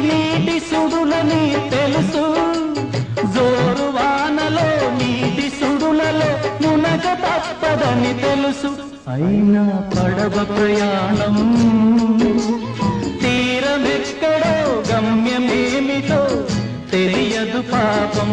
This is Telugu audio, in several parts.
నీటి సుడులని తెలుసు. జోరు వానలో నీటి సుడులలో మునగ తప్పదని తెలుసు. అయినా పడవ ప్రయాణం. తీరమెక్కడో గమ్యమేమిటో తెలియదు పాపం.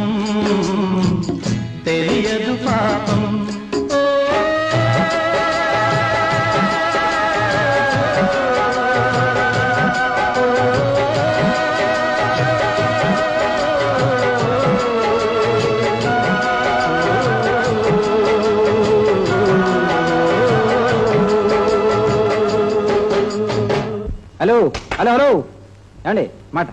Hello hello hello. ఏమండి మాట.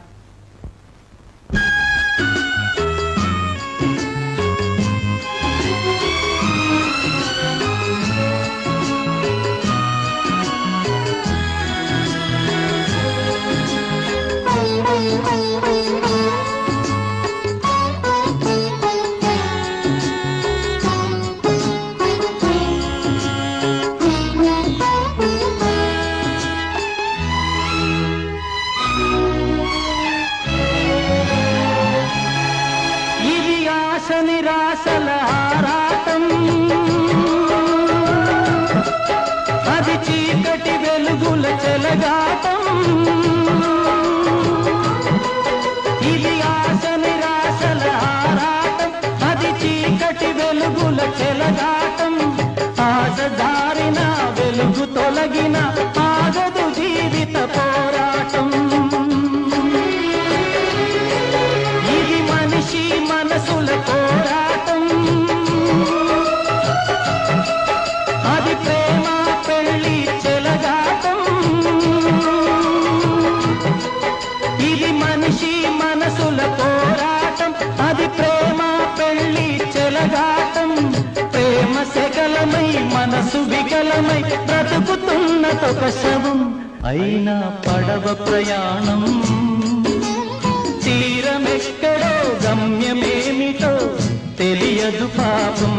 నిరాశల ఆరాటం. అది చీకటి వెలుగుల చెలగాటం. ఇది ఆశ నిరాశల ఆరాటం. అది చీకటి వెలుగుల చెలగాటం. ఆశ దారిన వెలుగు తొలగిన ఒక శవం అయినా పడవ ప్రయాణం. తీరమెక్కడో గమ్యమేమిటో తెలియదు పాపం.